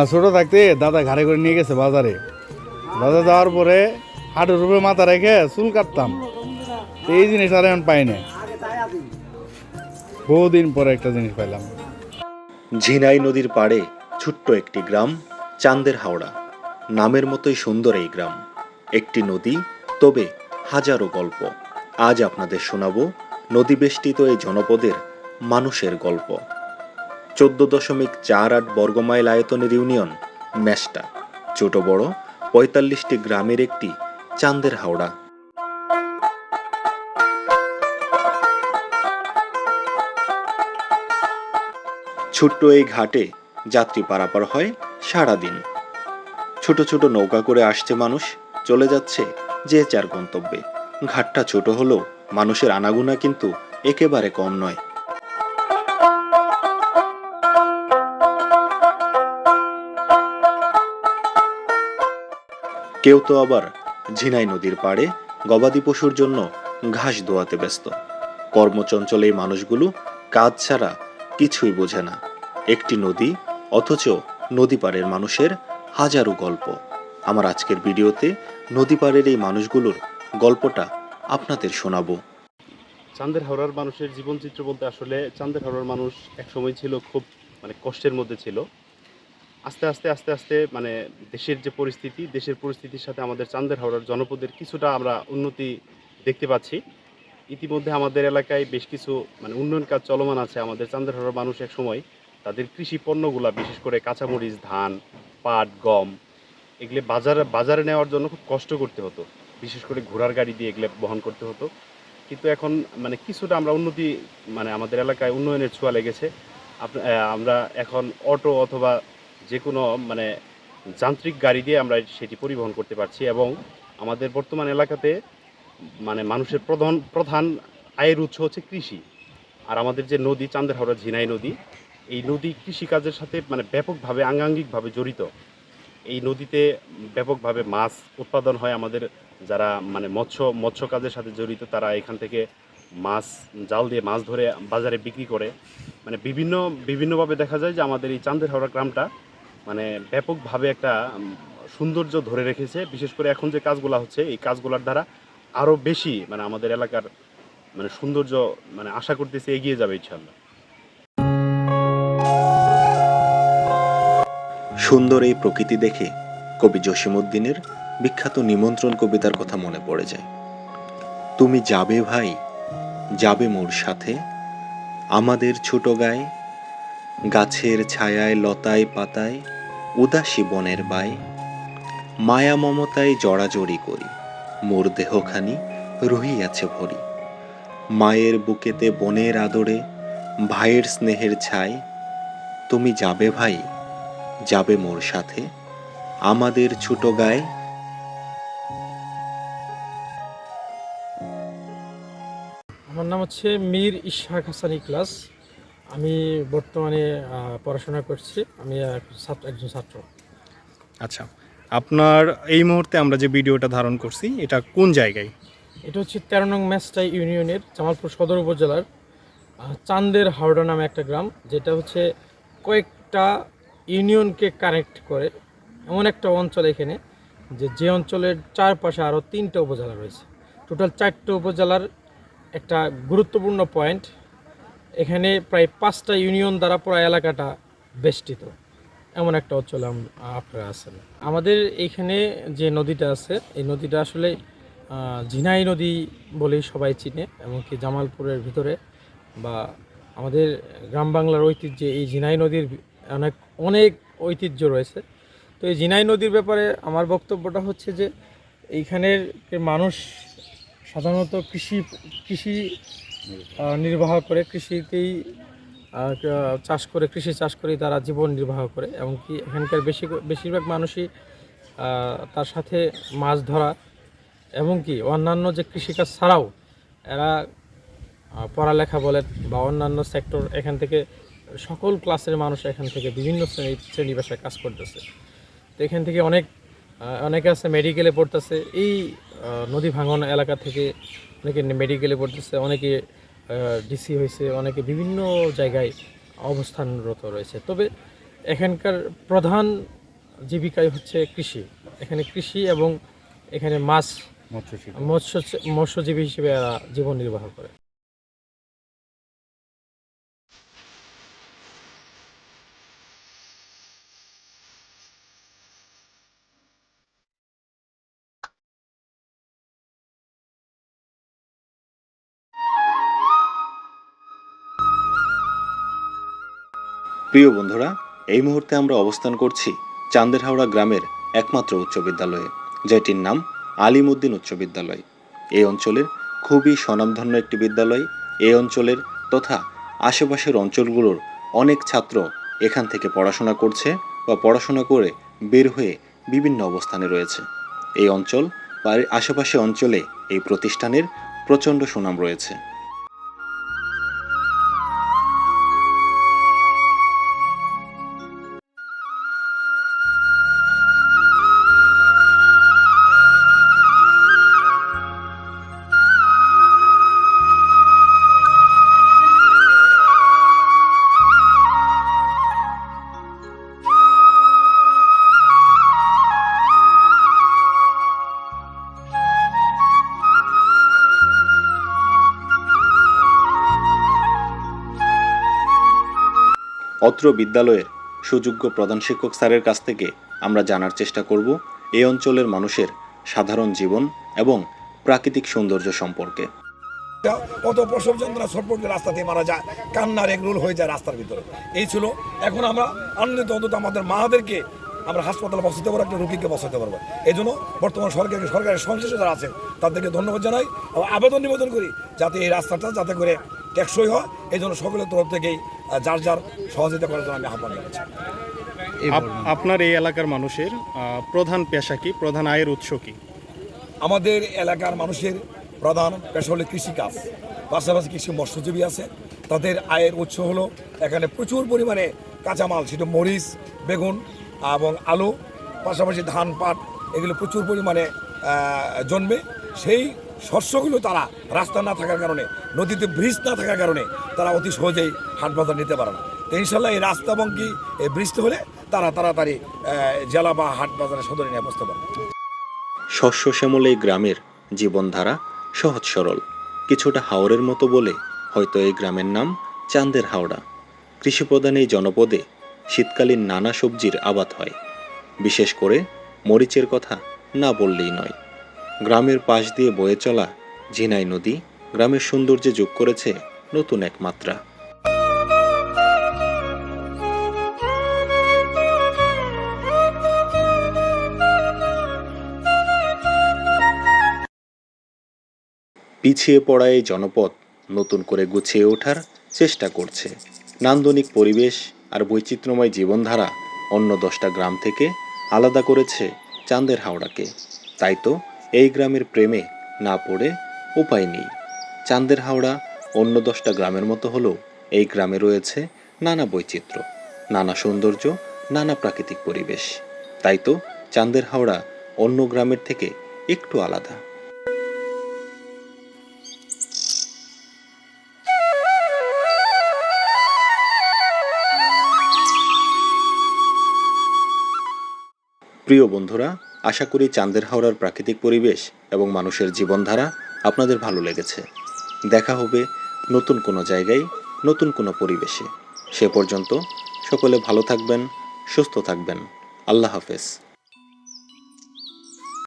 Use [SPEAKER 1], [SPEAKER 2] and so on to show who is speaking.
[SPEAKER 1] হ্যাঁ ছোট থাকতে দাদা ঘাড়ে করে নিয়ে গেছে বাজারে। বাজারে যাওয়ার পরে হাঁটুর উপরে মাথা রেখে চুল কাটতাম। এই জিনিস আর এখন পাই না। বহুদিন পরে একটা জিনিস পাইলাম।
[SPEAKER 2] ঝিনাই নদীর পাড়ে ছোট্ট একটি গ্রাম, চান্দের হাওড়া। নামের মতোই সুন্দর এই গ্রাম। একটি নদী, তবে হাজারো গল্প। আজ আপনাদের শোনাবো নদী বেষ্টিত এই জনপদের মানুষের গল্প। চোদ্দ দশমিক চার আট বর্গমাইল আয়তনের ইউনিয়ন ম্যাস্টা ছোট বড়, পঁয়তাল্লিশটি গ্রামের একটি চান্দের হাওড়া। ছোট্ট এই ঘাটে যাত্রী পারাপার হয় সারাদিন। ছোট ছোট নৌকা করে আসছে মানুষ, চলে যাচ্ছে যে যার গন্তব্যে। ঘাটটা ছোট হলেও মানুষের আনাগুনা কিন্তু একেবারে কম নয়। কেউ তো আবার ঝিনাই নদীর পাড়ে গবাদি পশুর জন্য ঘাস দোয়াতে ব্যস্ত। কর্মচঞ্চল এই মানুষগুলো কাজ ছাড়া কিছুই বোঝে না। একটি নদী, অথচ নদী পাড়ের মানুষের হাজারো গল্প। আমার আজকের ভিডিওতে নদী পাড়ের এই মানুষগুলোর গল্পটা আপনাদের শোনাবো।
[SPEAKER 3] চান্দের হাওড়ার মানুষের জীবনচিত্র বলতে আসলে চান্দের হাওড়ার মানুষ একসময় ছিল খুব মানে কষ্টের মধ্যে ছিল। আস্তে আস্তে আস্তে আস্তে মানে দেশের যে পরিস্থিতি, দেশের পরিস্থিতির সাথে আমাদের চান্দের হাওড়ার জনপদের কিছুটা আমরা উন্নতি দেখতে পাচ্ছি। ইতিমধ্যে আমাদের এলাকায় বেশ কিছু মানে উন্নয়ন কাজ চলমান আছে। আমাদের চান্দের হাওড়ার মানুষ এক সময় তাদের কৃষি পণ্যগুলা, বিশেষ করে কাঁচামরিচ, ধান, পাট, গম, এগুলো বাজারে বাজারে নেওয়ার জন্য খুব কষ্ট করতে হতো। বিশেষ করে ঘোড়ার গাড়ি দিয়ে এগুলো বহন করতে হতো। কিন্তু এখন মানে কিছুটা আমরা উন্নতি মানে আমাদের এলাকায় উন্নয়নের ছোঁয়া লেগেছে। আমরা এখন অটো অথবা যে কোনো মানে যান্ত্রিক গাড়ি দিয়ে আমরা সেটি পরিবহন করতে পারছি এবং আমাদের বর্তমান এলাকাতে মানে মানুষের প্রধান প্রধান আয়ের উৎস হচ্ছে কৃষি। আর আমাদের যে নদী, চান্দের হাওড়া ঝিনাই নদী, এই নদী কৃষিকাজের সাথে মানে ব্যাপকভাবে, আঙ্গাঙ্গিকভাবে জড়িত। এই নদীতে ব্যাপকভাবে মাছ উৎপাদন হয় আমাদের যারা মানে মৎস্য মৎস্য কাজের সাথে জড়িত, তারা এখান থেকে মাছ, জাল দিয়ে মাছ ধরে বাজারে বিক্রি করে। মানে বিভিন্ন, বিভিন্নভাবে দেখা যায় যে আমাদের এই চান্দের হাওড়া গ্রামটা মানে ব্যাপকভাবে একটা সৌন্দর্য ধরে রেখেছে। বিশেষ করে এখন যে কাজগুলো হচ্ছে, এই কাজগুলোর দ্বারা আরও বেশি মানে আমাদের এলাকার মানে সৌন্দর্য মানে আশা করতেছি এগিয়ে যাবে ইনশাল্লাহ
[SPEAKER 2] সুন্দর এই প্রকৃতি দেখে কবি জসিমউদ্দিনের বিখ্যাত নিমন্ত্রণ কবিতার কথা মনে পড়ে যায়। তুমি যাবে ভাই, যাবে মোর সাথে, আমাদের ছোট গায়ে গাছের ছায়ায় লতায় পাতায় উদাসী বনের বাই মায়া মমতায় জড়াজড়ি করি, মোর দেহখানি রহিয়াছে ভরি। মায়ের বুকেতে বনের আদরে, ভাইয়ের স্নেহের ছাই তুমি যাবে ভাই, যাবে মোর সাথে, আমাদের ছোট গায়ে।
[SPEAKER 4] আমার নাম হচ্ছে মীর ইশাক হাসান ইকলাস আমি বর্তমানে পড়াশোনা করছি। আমি ছাত্র একজন ছাত্র।
[SPEAKER 5] আচ্ছা আপনার এই মুহূর্তে আমরা যে ভিডিওটা ধারণ করছি এটা কোন জায়গায়?
[SPEAKER 4] এটা হচ্ছে তেরো নং ম্যাচটাই ইউনিয়নের জামালপুর সদর উপজেলার চান্দের হাওড়া নামে একটা গ্রাম যেটা হচ্ছে কয়েকটা ইউনিয়নকে কানেক্ট করে এমন একটা অঞ্চল এখানে যে যে অঞ্চলের চারপাশে আরও তিনটা উপজেলা রয়েছে। টোটাল চারটে উপজেলার একটা গুরুত্বপূর্ণ পয়েন্ট এখানে প্রায় পাঁচটা ইউনিয়ন দ্বারা পুরো এলাকাটা বেষ্টিত। এমন একটা অঞ্চলে আপনারা আছেন। আমাদের এইখানে যে নদীটা আছে, এই নদীটা আসলে ঝিনাই নদী বলেই সবাই চিনে এমনকি জামালপুরের ভিতরে বা আমাদের গ্রাম বাংলার ঐতিহ্যে এই ঝিনাই নদীর অনেক অনেক ঐতিহ্য রয়েছে। তো এই ঝিনাই নদীর ব্যাপারে আমার বক্তব্যটা হচ্ছে যে, এইখানের মানুষ সাধারণত কৃষি কৃষি নির্বাহ করে কৃষিতেই চাষ করে, কৃষি চাষ করে তারা জীবন নির্বাহ করে এমনকি এখানকার বেশি, বেশিরভাগ মানুষই তার সাথে মাছ ধরা এমনকি অন্যান্য যে কৃষিকাজ ছাড়াও এরা পড়ালেখা বলেন বা অন্যান্য সেক্টর এখান থেকে, সকল ক্লাসের মানুষ এখান থেকে বিভিন্ন শ্রেণি শ্রেণি পেশায় কাজ করতেছে। তো এখান থেকে অনেক অনেকে আছে মেডিকেলে পড়তেছে। এই নদী ভাঙন এলাকা থেকে অনেকে মেডিকেলে পড়তেছে অনেকে ডিসি হয়েছে অনেকে বিভিন্ন জায়গায় অবস্থানরত রয়েছে। তবে এখানকার প্রধান জীবিকাই হচ্ছে কৃষি। এখানে কৃষি এবং এখানে মাছ
[SPEAKER 1] মৎস্য
[SPEAKER 4] মৎস্য মৎস্যজীবী হিসেবে এরা জীবন নির্বাহ করে।
[SPEAKER 2] প্রিয় বন্ধুরা, এই মুহূর্তে আমরা অবস্থান করছি চান্দেরহাওড়া গ্রামের একমাত্র উচ্চ বিদ্যালয়ে, যেটির নাম আলিমুদ্দিন উচ্চ বিদ্যালয়। এই অঞ্চলের খুবই স্বনামধন্য একটি বিদ্যালয়। এই অঞ্চলের তথা আশেপাশের অঞ্চলগুলোর অনেক ছাত্র এখান থেকে পড়াশোনা করছে বা পড়াশোনা করে বের হয়ে বিভিন্ন অবস্থানে রয়েছে। এই অঞ্চল বা আশেপাশে অঞ্চলে এই প্রতিষ্ঠানের প্রচণ্ড সুনাম রয়েছে। অত্র বিদ্যালয়ের সুযোগ্য প্রধান শিক্ষক স্যারের কাছ থেকে আমরা জানার চেষ্টা করব এই অঞ্চলের মানুষের সাধারণ জীবন এবং প্রাকৃতিক সৌন্দর্য সম্পর্কে।
[SPEAKER 6] কত প্রসব যন্ত্রণা সম্পর্কে রাস্তাতে মারা যায়, কান্নার এগরোল হয়ে যায় রাস্তার ভিতরে। এই ছিল, এখন আমরা আনন্দিত অন্তত আমাদের মাদেরকে আমরা হাসপাতালে বসাতে পারব, একটা রোগীকে বসাতে পারব। এই জন্য বর্তমান সরকারকে, সরকারের সংশ্লিষ্ট যারা আছেন তাদেরকে ধন্যবাদ জানাই আবেদন নিবেদন করি যাতে এই রাস্তাটা যাতে করে টেকসই হয়। এই জন্য সকলের তরফ থেকেই যার যার সহযোগিতা করার জন্য আমি আহ্বান জানাচ্ছি।
[SPEAKER 5] আপনার এই এলাকার মানুষের প্রধান পেশা কি? প্রধান আয়ের উৎস কি?
[SPEAKER 6] আমাদের এলাকার মানুষের প্রধান পেশা হলো কৃষিকাজ। পাশাপাশি কিছু মৎস্যজীবী আছে। তাদের আয়ের উৎস হলো এখানে প্রচুর পরিমাণে কাঁচামাল সেটা মরিচ বেগুন এবং আলু। পাশাপাশি ধান পাট এগুলো প্রচুর পরিমাণে জন্মে। সেই শস্যগুলো তারা রাস্তা না থাকার কারণে, নদীতে ব্রিজ না থাকার কারণে তারা অতি সহজেই হাট বাজার নিতে পারে না। তো ইনশাল্লাহ এই রাস্তা এবং কি এই ব্রিজটা হলে তারা তাড়াতাড়ি জেলা বা হাট বাজারে সদরে নিয়ে বসতে পারে।
[SPEAKER 2] শস্য শ্যামল এই গ্রামের জীবনধারা সহজ সরল। কিছুটা হাওরের মতো বলে হয়তো এই গ্রামের নাম চান্দের হাওড়া। কৃষিপ্রধান এই জনপদে শীতকালীন নানা সবজির আবাদ হয়। বিশেষ করে মরিচের কথা না বললেই নয়। গ্রামের পাশ দিয়ে বয়ে চলা ঝিনাই নদী গ্রামের সৌন্দর্যে যোগ করেছে নতুন এক মাত্রা। পিছিয়ে পড়া এই জনপদ নতুন করে গুছিয়ে ওঠার চেষ্টা করছে। নান্দনিক পরিবেশ আর বৈচিত্র্যময় জীবনধারা অন্য দশটা গ্রাম থেকে আলাদা করেছে চাঁদের হাওড়াকে। তাই তো এই গ্রামের প্রেমে না পড়ে উপায় নেই। চাঁদের হাওড়া অন্য দশটা গ্রামের মতো হলেও এই গ্রামে রয়েছে নানা বৈচিত্র্য, নানা সৌন্দর্য, নানা প্রাকৃতিক পরিবেশ। তাই তো চাঁদের হাওড়া অন্য গ্রামের থেকে একটু আলাদা। প্রিয় বন্ধুরা আশা করি চাঁদের হাওড়ার প্রাকৃতিক পরিবেশ এবং মানুষের জীবনধারা আপনাদের ভালো লেগেছে। দেখা হবে নতুন কোনো জায়গায়, নতুন কোনো পরিবেশে। সে পর্যন্ত সকলে ভালো থাকবেন, সুস্থ থাকবেন। আল্লাহ হাফেজ।